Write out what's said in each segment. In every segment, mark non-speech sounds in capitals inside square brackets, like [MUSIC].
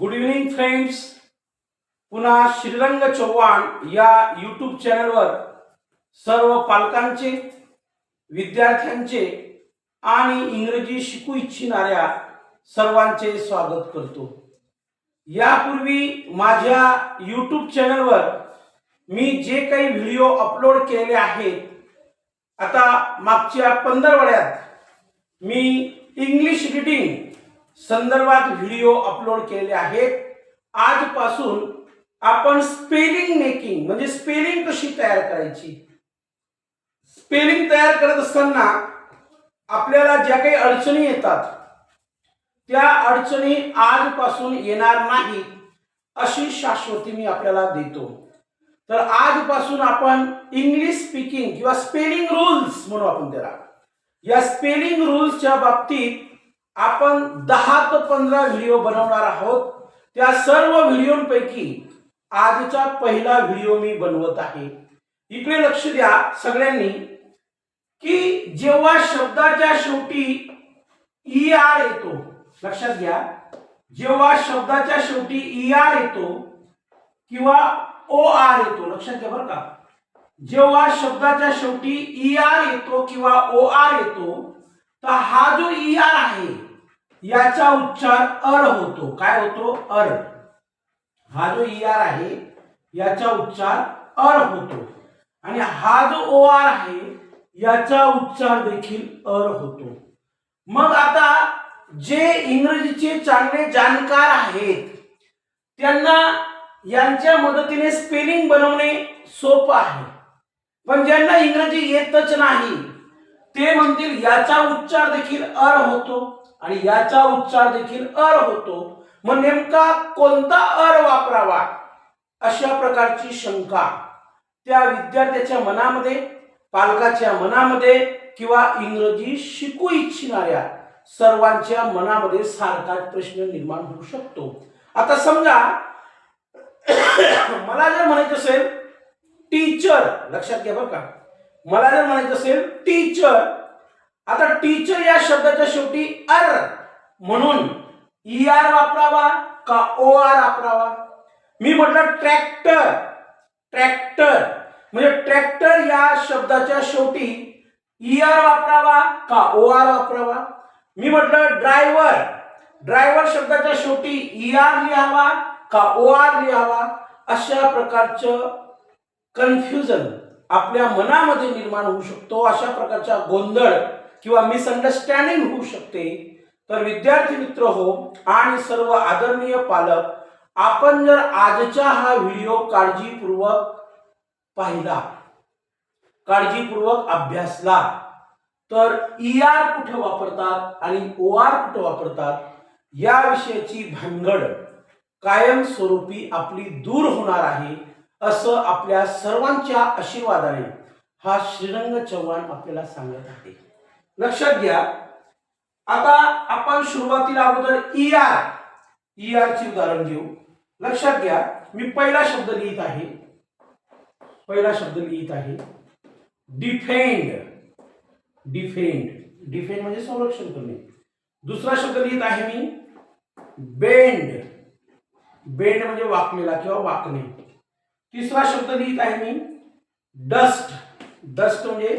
Good evening friends पुन्हा श्रीरंग चव्हाण या YouTube चॅनलवर सर्व पालकांचे विद्यार्थ्यांचे आणि इंग्रजी शिकू इच्छिणाऱ्या सर्वांचे स्वागत करतो. यापूर्वी माझ्या यूट्यूब चॅनलवर मी जे काही व्हिडिओ अपलोड केलेले आहेत आता मागच्या पंधरवड्यात मी इंग्लिश रिडिंग संदर्भात व्हिडिओ अपलोड केलेले आहेत. आजपासून आपण स्पेलिंग मेकिंग म्हणजे स्पेलिंग कशी तयार करायची? स्पेलिंग तयार करत असताना आपल्याला ज्या काही अडचणी येतात त्या अडचणी आजपासून येणार नाही अशी शाश्वती मी आपल्याला देतो. तर आजपासून आपण इंग्लिश स्पीकिंग किंवा स्पेलिंग रूल्स म्हणू आपण त्याला. या स्पेलिंग रूल्सच्या बाबतीत आपण दहा ते पंधरा व्हिडिओ बनवणार आहोत. त्या सर्व व्हिडिओंपैकी आजचा पहिला व्हिडिओ मी बनवत आहे. इकडे लक्ष द्या सगळ्यांनी की जेव्हा शब्दाच्या शेवटी ई आर येतो लक्षात घ्या. जेव्हा शब्दाच्या शेवटी ई आर येतो किंवा ओ आर येतो लक्षात घ्या बरं का. जेव्हा शब्दाच्या शेवटी ई आर येतो किंवा ओ आर येतो तर हा जो ई आर आहे याचा उच्चार अर होतो. काय होतो? अर. हा जो ई आर आहे याचा उच्चार अर होतो. आणि हा जो ओ आर आहे याचा उच्चार देखील अर होतो. मग आता जे इंग्रजीचे चांगले जाणकार आहेत त्यांना यांच्या मदतीने स्पेलिंग बनवणे सोपं आहे. पण ज्यांना इंग्रजी येतच नाही ते म्हणतील याचा उच्चार देखील अर होतो आणि याचा उच्चार देखील अर होतो. मग नेमका कोणता अर वापरावा अशा प्रकारची शंका त्या विद्यार्थ्याच्या मनामध्ये पालकाच्या मनामध्ये किंवा इंग्रजी शिकू इच्छिणाऱ्या सर्वांच्या मनामध्ये सारखाच प्रश्न निर्माण होऊ शकतो. आता समजा [COUGHS] मला जर म्हणायचं असेल टीचर लक्षात घ्या बरं का मला जर म्हणायचं असेल टीचर आता टीचर या शब्दाच्या शेवटी अर म्हणून ई आर वापरावा का ओ आर वापरावा? मी म्हटलं ट्रॅक्टर ट्रॅक्टर म्हणजे ट्रॅक्टर या शब्दाच्या शेवटी ई आर वापरावा का ओ आर वापरावा? मी म्हटलं ड्रायव्हर ड्रायव्हर शब्दाच्या शेवटी ई आर लिहावा का ओ आर लिहावा? अशा प्रकारचं कन्फ्युजन आपल्या मनामध्ये निर्माण होऊ शकतो अशा प्रकारचा गोंधळ किंवा मिसअंडरस्टँडिंग होऊ शकते. तर विद्यार्थी मित्र हो आणि सर्व आदरणीय पालक आपण जर आजचा हा व्हिडिओ काळजीपूर्वक पाहिला काळजीपूर्वक अभ्यासला तर ई आर कुठं वापरतात आणि ओ आर कुठं वापरतात या विषयाची भानगड कायमस्वरूपी आपली दूर होणार आहे. असं आपल्या सर्वांच्या आशीर्वादाने हा श्रीरंग चव्हाण आपल्याला सांगत आहे. लक्षात घ्या आता आपण सुरुवातीला अगोदर ई आर ई आर उदाहरण घेऊ. लक्षात घ्या मी पहिला शब्द लिहित आहे. पहिला शब्द लिहित आहे. डिफेंड. डिफेंड. डिफेंड म्हणजे संरक्षण करणे. दुसरा शब्द लिहित आहे मी. बेंड. बेंड म्हणजे वाकलेला किंवा वाकणे. तिसरा शब्द लिहित आहे मी. डस्ट डस्ट म्हणजे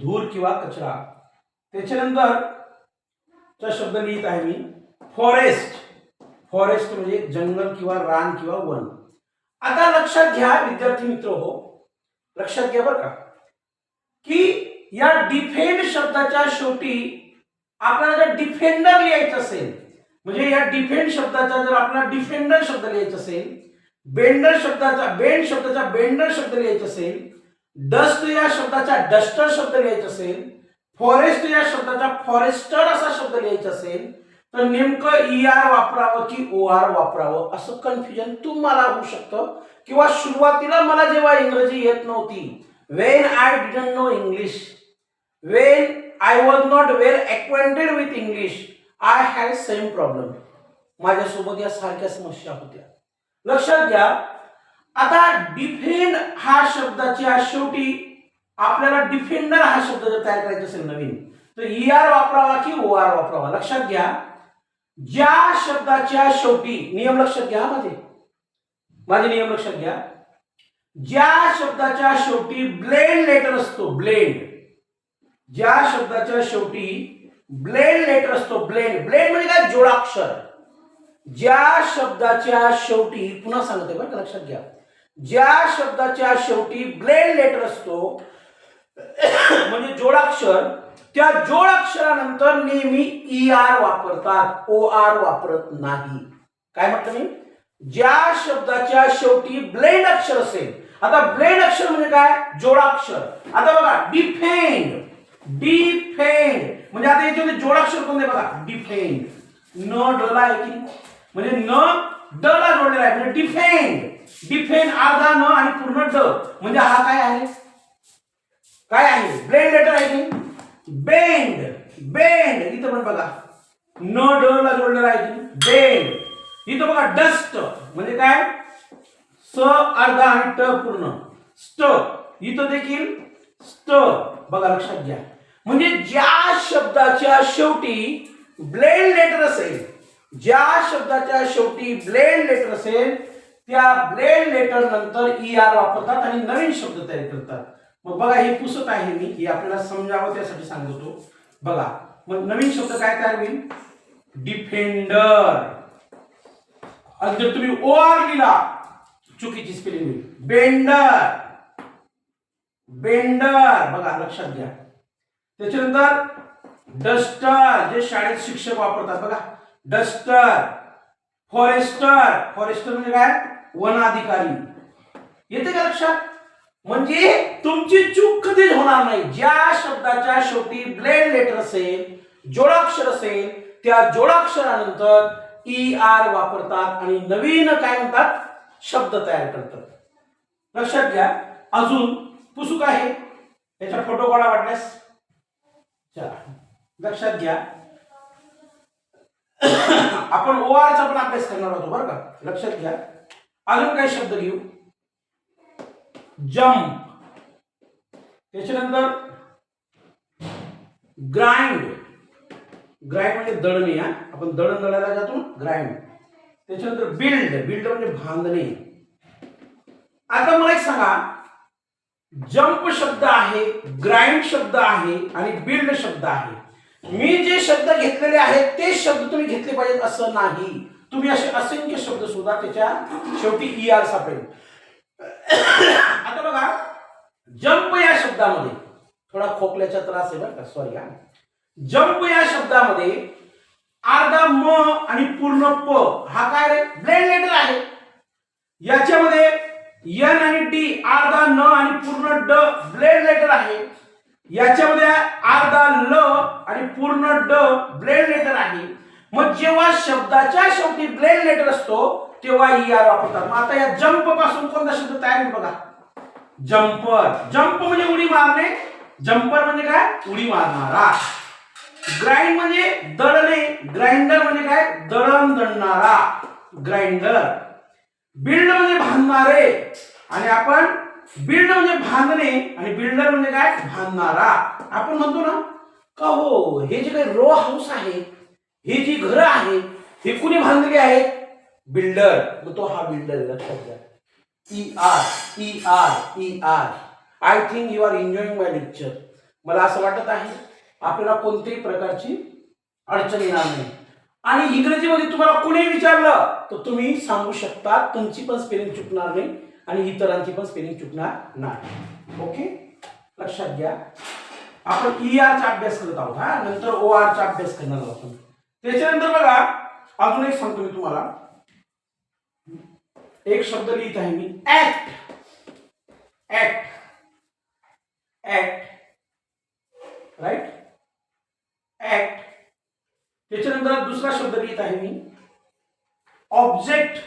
धूर किंवा कचरा. त्याच्यानंतर चा शब्द लिहित आहे मी. फॉरेस्ट फॉरेस्ट म्हणजे जंगल किंवा रान किंवा वन. आता लक्षात घ्या विद्यार्थी मित्र हो. लक्षात घ्या बरं का. की या डिफेंड शब्दाच्या शेवटी आपल्याला जर डिफेंडर लिहायचं असेल म्हणजे या डिफेंड शब्दाचा जर आपल्याला डिफेंडर शब्द लिहायचा असेल बेंडर शब्दाचा बेंड शब्दाचा बेंडर शब्द लिहायचा असेल डस्ट या शब्दाचा डस्टर शब्द लिहायचा असेल फॉरेस्ट या शब्दाचा फॉरेस्टर असा शब्द लिहायचा असेल तर नेमकं ई आर वापरावं की ओ आर वापरावं असं कन्फ्युजन तुम्हाला होऊ शकतं. किंवा सुरुवातीला मला जेव्हा इंग्रजी येत नव्हती when I didn't know English when I was not well acquainted with English I had same problem माझ्यासोबत या सारख्या समस्या होत्या. लक्षात घ्या. आता डिफेंड हा शब्दाच्या शेवटी आपल्याला डिफेंडर हा शब्द जर तयार करायचा असेल नवीन तर ई आर वापरावा की ओ आर वापरावा? लक्षात घ्या. ज्या शब्दाच्या शेवटी नियम लक्षात घ्या माझे. माझे नियम लक्षात घ्या. ज्या शब्दाच्या शेवटी ब्लेंड लेटर असतो ब्लेंड ज्या शब्दाच्या शेवटी ब्लेंड लेटर असतो ब्लेंड ब्लेंड म्हणजे काय? जोडाक्षर. ज्या शब्दाच्या शेवटी पुन्हा सांगते बरं का लक्षात घ्या. ज्या शब्दाच्या शेवटी ब्लेड लेटर असतो म्हणजे जोडाक्षर त्या जोडाक्षरानंतर नेहमी ई आर वापरतात ओ आर वापरत नाही. काय म्हटलं मी? ज्या शब्दाच्या शेवटी ब्लेड अक्षर असेल आता ब्लेड अक्षर म्हणजे काय? जोडाक्षर. आता बघा डिफेंड डिफेंड. म्हणजे आता याच्यामध्ये जोडाक्षर कोणते बघा? डिफेंड. न डला आहे की? म्हणजे न ड ला जोडलेला आहे. म्हणजे डिफेंड डिफेंड अर्धा न आणि पूर्ण ड. म्हणजे हा काय आहे? काय आहे? ब्लेंड लेटर आहे की बेंड बेंड इथं पण बघा. न ड ला जोडलेला आहे की बेंड इथं बघा डस्ट म्हणजे काय? स अर्धा आणि ट पूर्ण. स्ट इथं देखील स्ट बघा लक्षात घ्या. म्हणजे ज्या शब्दाच्या शेवटी ब्लेंड लेटर असेल ज्या शब्दाच्या शेवटी ब्लेंड लेटर असेल त्या ब्लेंड लेटर नंतर ई आर वापरतात आणि नवीन शब्द तयार करतात. मग बघा हे पुसत आहे मी हे आपल्याला समजावं त्यासाठी सांगतो. बघा मग नवीन शब्द काय तयार होईल? डिफेंडर. आणि जर तुम्ही ओ आर लिहिला चुकीची स्पेलिंग होईल. बेंडर. बेंडर. बघा लक्षात घ्या. त्याच्यानंतर डस्टर जे शाळेत शिक्षक वापरतात बघा. डस्टर फॉरेस्टर फॉरेस्टर म्हणजे काय? वन अधिकारी येते का लक्षात? म्हणजे तुमची चूक कधीच होणार नाही. ज्या शब्दाच्या शेवटी ब्लेड लेटर असेल जोडाक्षर असेल त्या जोडाक्षरानंतर ई आर वापरतात आणि नवीन काय म्हणतात? शब्द तयार करतात. लक्षात घ्या. अजून पुसू आहे. याचा फोटो काढा वाटल्यास. चला. लक्षात घ्या. आपण ओ चा पण अभ्यास करणार होतो बरं का? लक्षात घ्या. अजून काही शब्द घेऊ. जम्प त्याच्यानंतर ग्राइंड ग्राइंड म्हणजे दळणे हा. आपण दळण दळायला जातो ग्राइंड त्याच्यानंतर बिल्ड बिल्ड म्हणजे बांधणे आता मला एक सांगा. जम्प शब्द आहे ग्राइंड शब्द आहे आणि बिल्ड शब्द आहे. मी जे शब्द घेतलेले आहेत ते शब्द तुम्ही घेतले पाहिजेत असं नाही. तुम्ही असे असंख्य शब्द सुद्धा त्याच्या शेवटी ई आर सापडेल. आता बघा जंप या शब्दामध्ये थोडा खोकल्याचा त्रास आहे बरं का सॉरी हा. जंप या शब्दामध्ये अर्धा म आणि पूर्ण प हा काय रे? ब्लेड लेटर आहे. याच्यामध्ये एन आणि डी अर्धा न आणि पूर्ण ड ब्लेड लेटर आहे. याच्यामध्ये अर्धा ल पूर्ण ड ब्लेड लेटर आहे. मग जेव्हा शब्दाच्या शेवटी ब्लेड लेटर असतो तेव्हा ई आर वापरतात. मग आता या जंपपासून कोणता शब्द तयार होईल बघा. जम्पर जंप म्हणजे उडी मारणे. जम्पर म्हणजे काय? उडी मारणारा. ग्राइंड म्हणजे दळणे ग्राइंडर म्हणजे काय? दळण दळणारा ग्राइंडर. बिल्ड म्हणजे बांधणारे आणि आपण बिल्ड म्हणजे बांधणे आणि बिल्डर म्हणजे काय? बांधणारा आपण म्हणतो ना का हो? हे जे काही रो हाऊस आहे ही जी घरं आहे हे कुणी बांधली आहेत बिल्डर मग तो हा बिल्डर लक्षात घ्या. E R E R E R I think you are enjoying my lecture मला असं वाटत आहे आपल्याला कोणत्याही प्रकारची अडचण येणार नाही. आणि इंग्रजीमध्ये तुम्हाला कुणी विचारलं तर तुम्ही सांगू शकता तुमची पण स्पेलिंग चुकणार नाही आणि इतरांची पण स्पेलिंग चुकणार नाही. ओके लक्षात घ्या. आपण ई चा अभ्यास करत आहोत हा? नंतर ओ चा अभ्यास करणार आहोत आपण. त्याच्यानंतर बघा अजून एक सांगतो मी तुम्हाला. एक शब्द लिहित आहे मी. Act act act right act त्याच्यानंतर दुसरा शब्द लिहित आहे मी. ऑब्जेक्ट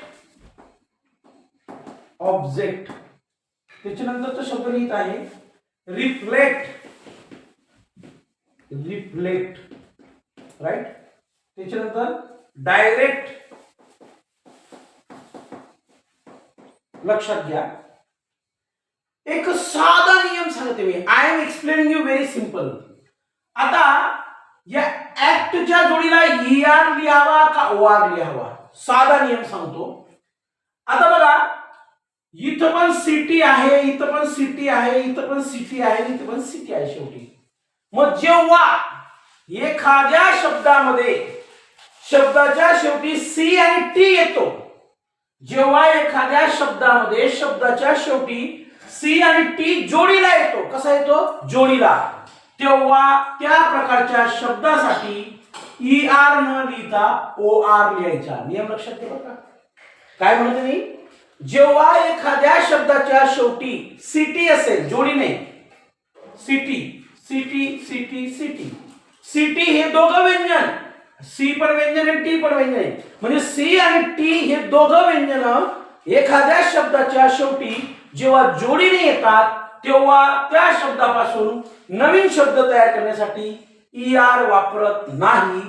ऑब्जेक्ट त्याच्यानंतरचा शब्द लिहित आहे. रिफ्लेक्ट रिफ्लेक्ट राईट त्याच्यानंतर डायरेक्ट लक्षात घ्या एक साधा नियम सांगते मी. I am explaining you very simple आता या ऍक्टच्या जोडीला ई आर लिहावा का ओ आर लिहावा? साधा नियम सांगतो. आता बघा, इथं पण सिटी आहे, इथं पण सिटी आहे, इथं पण सिटी आहे, इथं पण सिटी आहे शेवटी. मग जेव्हा एखाद्या शब्दामध्ये शब्दाच्या शेवटी सी आणि टी येतो जेव्हा एखाद्या शब्दामध्ये शब्दाच्या शेवटी सी आणि टी जोडीला येतो कसा येतो? जोडीला. तेव्हा त्या प्रकारच्या शब्दासाठी ई आर न लिहिता ओ आर लिहायचा. नियम लक्षात ठेवा का? काय म्हणतो मी? जेव्हा एखाद्या शब्दाच्या शेवटी सिटी असेल जोडीने CT CT CT CT. CT हे दोघं व्यंजन. सी पण व्यंजन आणि टी पण व्यंजन आहे. म्हणजे सी आणि टी हे दोघं व्यंजन एखाद्या शब्दाच्या शेवटी जेव्हा जोडीने येतात तेव्हा त्या शब्दापासून नवीन शब्द तयार करण्यासाठी ई आर वापरत नाही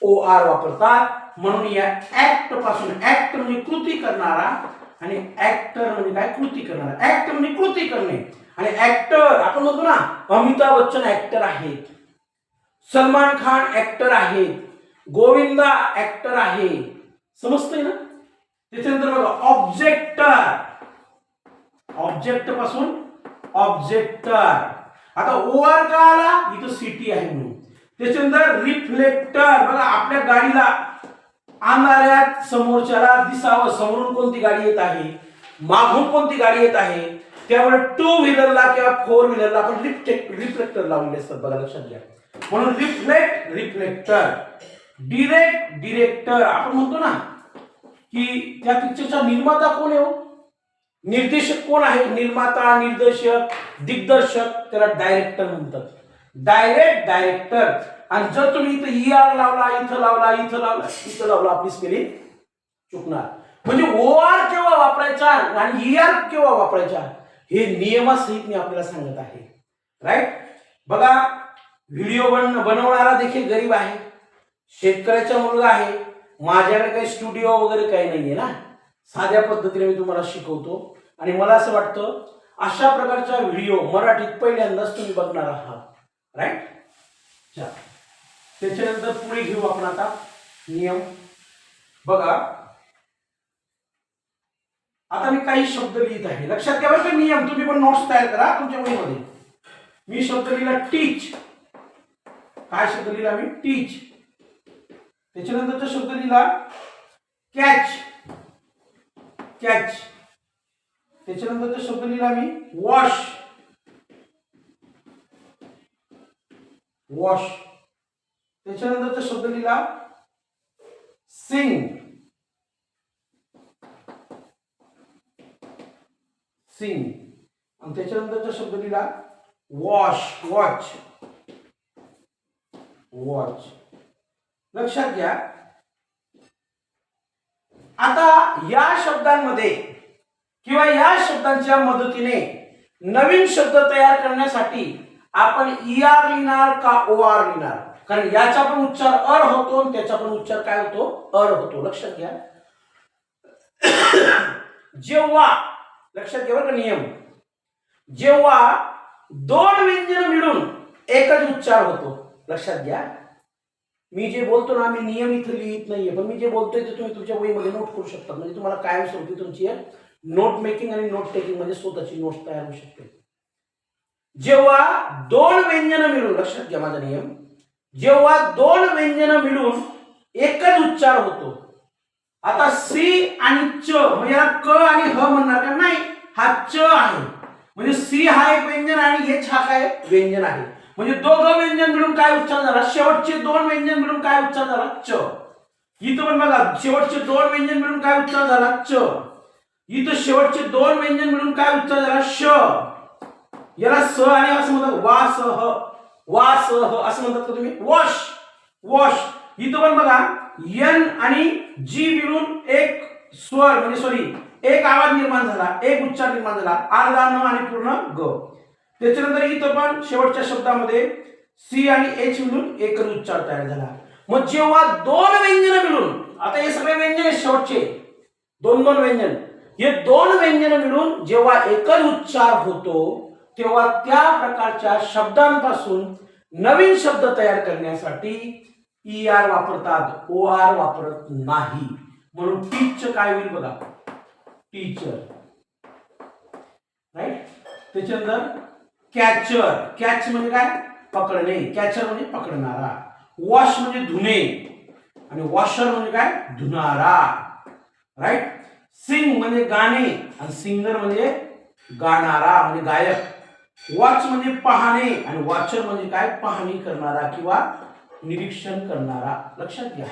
ओ आर वापरतात. म्हणून या ऍक्टपासून ऍक्ट म्हणजे कृती करणारा आणि ऍक्टर म्हणजे काय? कृती करणारा. ऍक्ट म्हणजे कृती करणे. आणि ऍक्टर आपण म्हणतो ना अमिताभ बच्चन ऍक्टर आहेत. सलमान खान ऍक्टर आहेत. गोविंदा ऍक्टर आहे. समजतंय ना? त्याच्यानंतर बघा ऑब्जेक्टर ऑब्जेक्टपासून ऑब्जेक्टर आता ओआर का आला? इथं सिटी आहे म्हणून. त्याच्यानंतर रिफ्लेक्टर बघा आपल्या गाडीला आणणाऱ्या समोरच्याला दिसावं. समोरून कोणती गाडी येत आहे? मागून कोणती गाडी येत आहे? त्यामुळे टू व्हीलरला किंवा फोर व्हीलरला आपण रिफ्लेक्ट रिफ्लेक्टर लावलेले असतात. बघा लक्षात घ्या. म्हणून रिफ्लेक्ट रिफ्लेक्टर डिरेक्ट डिरेक्टर आपण म्हणतो ना की त्या पिक्चरचा निर्माता कोण आहे हो? निर्देशक कोण आहे? निर्माता निर्देशक दिग्दर्शक त्याला डायरेक्टर म्हणतात. डायरेक्ट डायरेक्टर आणि जर तुम्ही इथं ई आर लावला इथं लावला इथं लावला इथं लावला आपली स्पेलिंग चुकणार. म्हणजे ओ आर केव्हा वापरायचा आणि ई आर केव्हा वापरायचा? हे नियमासहित मी आपल्याला सांगत आहे. राईट बघा व्हिडिओ बन बनवणारा देखील गरीब आहे. शेतकऱ्याचा मुलगा आहे. माझ्याकडे काही स्टुडिओ वगैरे काही नाहीये ना. साध्या पद्धतीने मी तुम्हाला शिकवतो. आणि मला असं वाटतं अशा प्रकारचा व्हिडिओ मराठीत पहिल्यांदाच तुम्ही बघणार आहात. राईट त्याच्यानंतर पुढे घेऊ आपण आता. नियम. बघा आता मी काही शब्द लिहित आहे. लक्षात घ्या बरं नियम तुम्ही पण नोट्स तयार करा तुमच्या वहीमध्ये. मी शब्द लिहिला टीच काय शब्द लिहिला मी? टीच त्याच्यानंतरचा शब्द लिहिला कॅच कॅच त्याच्यानंतरचा शब्द लिहिला मी वॉश वॉश त्याच्यानंतरचा शब्द लिहिला सिंग सिंग. आणि त्याच्यानंतरचा शब्द लिहिला वॉश वॉच. वॉच. लक्षात घ्या. आता या शब्दांमध्ये किंवा या शब्दांच्या मदतीने नवीन शब्द तयार करण्यासाठी आपण ई आर लिहिणार का ओ आर लिहिणार? कारण याचा पण उच्चार अर होतो आणि त्याचा पण उच्चार काय होतो? अर होतो. लक्षात घ्या. जेव्हा लक्षात घ्या का नियम. जेव्हा दोन व्यंजन मिळून एकच उच्चार होतो लक्षात घ्या. मी जे बोलतो ना मी नियम इथं लिहित नाहीये पण मी जे बोलतोय ते तुम्ही तुमच्या वहीमध्ये नोट करू शकता. म्हणजे तुम्हाला कायमस्वरूपी तुमची नोट मेकिंग आणि नोट टेकिंगमध्ये स्वतःची नोट तयार होऊ शकते. जेव्हा दोन व्यंजन मिळून लक्षात घ्या माझा नियम. जेव्हा दोन व्यंजन मिळून एकच उच्चार होतो आता सी आणि च म्हणजे क आणि ह म्हणणार का? नाही. हा च आहे. म्हणजे सी हा एक व्यंजन आणि एच हा काय व्यंजन आहे. म्हणजे दोघं व्यंजन मिळून काय उच्चार झाला? शेवटचे दोन व्यंजन मिळून काय उच्चार झाला? च इथं पण बघा शेवटचे दोन व्यंजन मिळून काय उच्चार झाला? च इथं शेवटचे दोन व्यंजन मिळून काय उच्चार झाला? श. याला स आणि असं म्हणतात वा स ह. वा स ह असं म्हणतात का तुम्ही? वॉश. वॉश. इथं पण बघा यन आणि जी मिळून एक स्वर म्हणजे सॉरी एक आवाज निर्माण झाला एक उच्चार निर्माण झाला अर्धा न आणि पूर्ण ग. त्याच्यानंतर इथं पण शेवटच्या शब्दामध्ये सी आणि एच मिळून एकच उच्चार तयार झाला. मग जेव्हा दोन व्यंजन मिळून आता हे सगळे व्यंजन शेवटचे दोन दोन व्यंजन हे दोन व्यंजन मिळून जेव्हा एकच उच्चार होतो तेव्हा त्या प्रकारच्या शब्दांपासून नवीन शब्द तयार करण्यासाठी ई आर वापरतात ओ आर वापरत नाही. म्हणून पीच काय होईल बघा. टीचर राईट त्याच्यानंतर कॅचर कॅच म्हणजे काय? पकडणे. कॅचर म्हणजे पकडणारा. वॉश म्हणजे धुणे. आणि वॉशर म्हणजे काय? धुणारा. राईट सिंग म्हणजे गाणे. आणि सिंगर म्हणजे गाणारा म्हणजे गायक. वॉच म्हणजे पाहणे. आणि वॉचर म्हणजे काय? पाहणी करणारा किंवा निरीक्षण करणारा. लक्षात घ्या.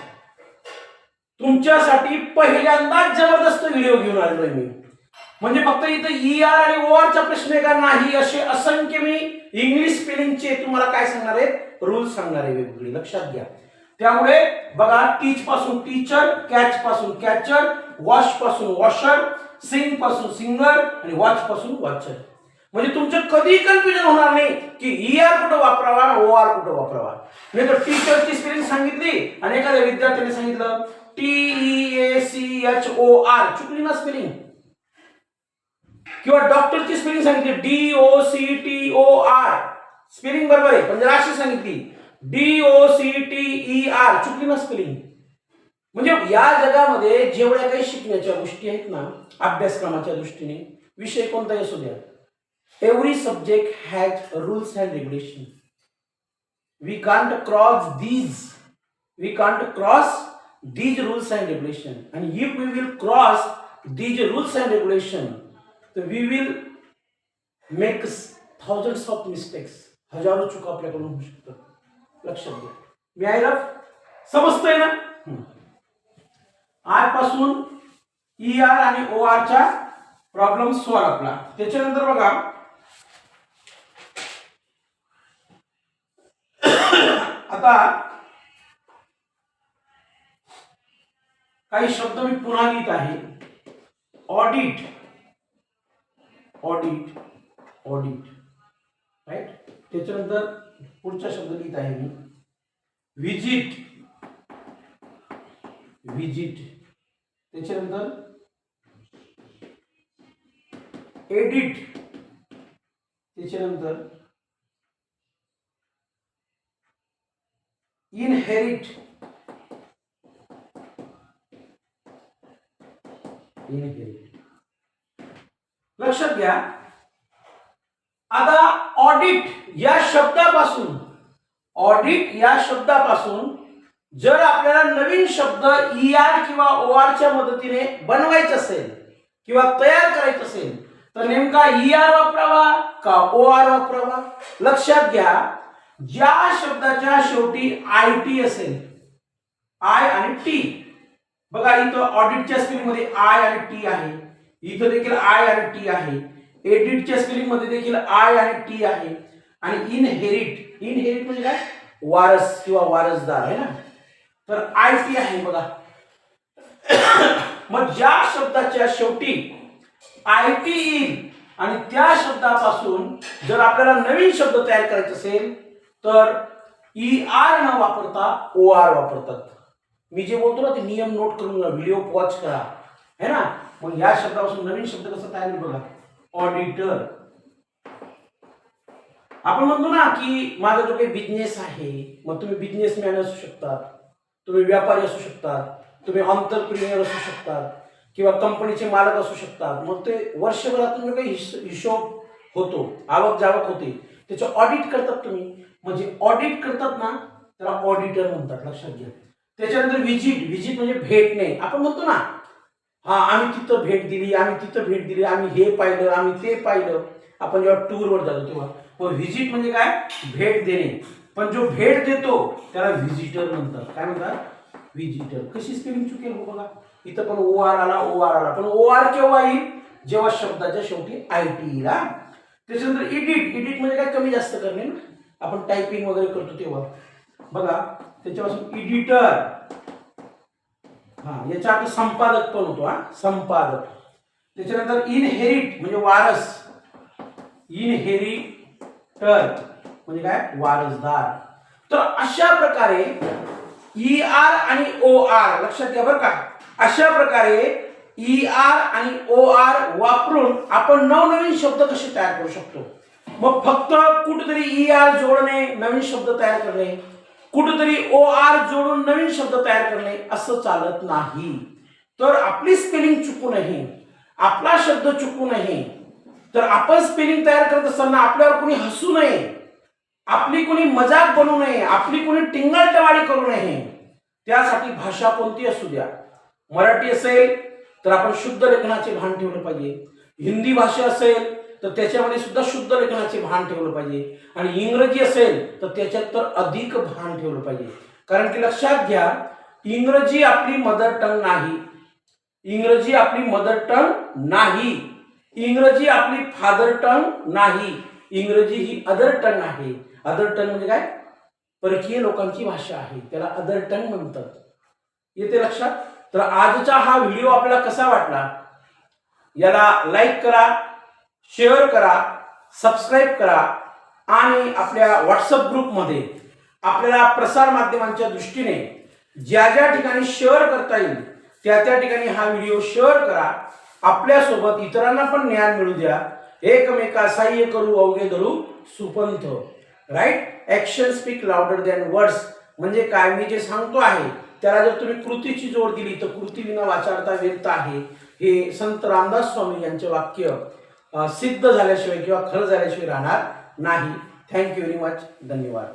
तुमच्यासाठी पहिल्यांदाच जबरदस्त व्हिडिओ घेऊन आलेलो मी. म्हणजे फक्त इथं ई आर आणि ओ आरचा प्रश्न आहे का नाही असे असंख्य मी इंग्लिश स्पेलिंगचे तुम्हाला काय सांगणार आहे रूल सांगणार आहे वेगवेगळे. लक्षात घ्या. त्यामुळे बघा टीच पासून टीचर कॅच पासून कॅचर वॉशपासून वॉशर सिंगपासून सिंगर आणि वॉच पासून वॉचर म्हणजे तुमचं कधी कन्फ्युजन होणार नाही की ई आर कुठं वापरावा ओ आर कुठं वापरावा. नाही तर टीचरची स्पेलिंग सांगितली आणि एखाद्या विद्यार्थ्याने सांगितलं T E A C H O R चुकली ना स्पेलिंग किंवा डॉक्टरची स्पेलिंग सांगितली. D O C T O R spelling बरोबर आहे. पण राशी अशी सांगितली. D O C T E R चुकली ना स्पेलिंग म्हणजे या जगामध्ये जेवढ्या काही शिकण्याच्या गोष्टी आहेत ना अभ्यासक्रमाच्या दृष्टीने विषय कोणताही असू द्या every subject has rules and regulation we can't cross these we can't cross these rules and regulation and if we will cross these rules and regulation तर we will make thousand of mistakes हजारो चुका आपल्याकडून होऊ शकतात लक्षात घ्या मी I समजतंय ना आरपासून ई आर आणि ओ आरच्या प्रॉब्लेम सॉल्व आपला त्याच्यानंतर बघा आता काही शब्द मी पुन्हा लिहित आहे. ऑडिट ऑडिट ऑडिट राईट त्याच्यानंतर पुढचा शब्द लिहित आहे मी. विजिट विजिट त्याच्यानंतर एडिट त्याच्यानंतर इनहेरिट इनहेरिट लक्षात घ्या. आता ऑडिट या शब्दापासून ऑडिट या शब्दापासून जर आपल्याला नवीन शब्द ई आर किंवा ओ आरच्या मदतीने बनवायचं असेल किंवा तयार करायचं असेल तर नेमका ई आर वापरावा का ओ आर वापरावा? लक्षात घ्या. ज्या शब्दाच्या शेवटी आय टी असेल आय आणि टी बघा इथं ऑडिटच्या स्पेलिंगमध्ये आय आणि टी आहे. इथं देखील आय आणि टी आहे. एडिटच्या स्पेलिंगमध्ये देखील आय आणि टी आहे. आणि इनहेरिट इनहेरिट म्हणजे काय? वारस किंवा वारसदार आहे ना? तर आय टी आहे बघा. [COUGHS] मग ज्या शब्दाच्या शेवटी आय टी येईल आणि त्या शब्दापासून जर आपल्याला नवीन शब्द तयार करायचे असेल तर ई आर न वापरता ओ आर वापरतात. मी जे बोलतो ना ते नियम नोट करून घ्या व्हिडिओ वॉच करा. है ना? मग या शब्दापासून नवीन शब्द कसा तयार होईल बघा. ऑडिटर आपण म्हणतो ना की माझा जो काही बिझनेस आहे मग तुम्ही बिझनेसमॅन असू शकतात तुम्ही व्यापारी असू शकतात तुम्ही ऑन्टरप्रिनियर असू शकतात किंवा कंपनीचे मालक असू शकतात मग ते वर्षभरातून जो काही हिशोब होतो आवक जावक होते त्याचं ऑडिट करतात तुम्ही. म्हणजे ऑडिट करतात ना त्याला ऑडिटर म्हणतात लक्षात घ्या. त्याच्यानंतर व्हिजिट व्हिजिट म्हणजे भेटणे आपण म्हणतो ना हा आम्ही तिथं भेट दिली आम्ही तिथं भेट दिली आम्ही हे पाहिलं आम्ही ते पाहिलं. आपण जेव्हा टूरवर जातो तेव्हा. मग व्हिजिट म्हणजे काय? भेट देणे. पण जो भेट देतो त्याला व्हिजिटर म्हणतात. काय म्हणतात? व्हिजिटर कशी स्पेलिंग चुकेल हो बघा. इथं पण ओ आर आला ओ आर आला. पण ओ आर केव्हा येईल? जेव्हा शब्दाच्या शेवटी आय टी येईल हा. त्याच्यानंतर इडिट इडिट म्हणजे काय? कमी जास्त करणे. आपण टायपिंग वगैरे करतो तेव्हा. बघा. त्याच्यापासून इडिटर हा याच्या अर्थ संपादक पण होतो हा. संपादक. त्याच्यानंतर इनहेरिट म्हणजे वारस. इनहेरिटर म्हणजे काय? वारसदार. तर अशा प्रकारे ई आर आणि ओ आर लक्षात घ्या बरं का. अशा प्रकारे ई आर आणि ओ आर वापरून आपण नवनवीन शब्द कसे तयार करू शकतो? मग फक्त कुठेतरी ई आर जोडणे नवीन शब्द तयार करणे कुठंतरी ओ आर जोडून नवीन शब्द तयार करणे असं चालत नाही. तर आपली स्पेलिंग चुकू नये आपला शब्द चुकू नये. तर आपण स्पेलिंग तयार करत असताना आपल्यावर कोणी हसू नये आपली कोणी मजाक बनवू नये आपली कोणी टिंगलटवाडी करू नये. त्यासाठी भाषा कोणती असू द्या. मराठी असेल तर आपण शुद्ध लेखनाचे भान ठेवलं पाहिजे. हिंदी भाषा असेल तर त्याच्यामध्ये सुद्धा शुद्ध लेखनाचे भान ठेवलं पाहिजे. आणि इंग्रजी असेल तर त्याच्यात तर अधिक भान ठेवलं पाहिजे. कारण की लक्षात घ्या इंग्रजी आपली मदर टंग नाही. इंग्रजी आपली मदर टंग नाही. इंग्रजी आपली फादर टंग नाही. इंग्रजी ही अदर टंग आहे. अदर टंग म्हणजे काय? परकीय लोकांची भाषा आहे. त्याला अदर टंग म्हणतात. येते लक्षात? तर आजचा हा व्हिडिओ आपल्याला कसा वाटला? याला लाईक करा. शेअर करा सबस्क्राईब करा आणि आपल्या व्हॉट्सअप ग्रुपमध्ये आपल्याला प्रसार माध्यमांच्या दृष्टीने ज्या ज्या ठिकाणी शेअर करता येईल त्या त्या ठिकाणी हा व्हिडिओ शेअर करा. आपल्यासोबत इतरांना पण ज्ञान मिळू द्या. एकमेका सहाय्य करू अवघे धरू सुपंथ. Right action speak louder than words म्हणजे काय? मी जे सांगतो आहे त्याला जर तुम्ही कृतीची जोड दिली तर कृती विना वाचारता व्यर्थ आहे. हे संत रामदास स्वामी यांचे वाक्य. सिद्ध झाल्याशिवाय किंवा खरं झाल्याशिवाय राहणार नाही. थँक्यू व्हेरी मच धन्यवाद.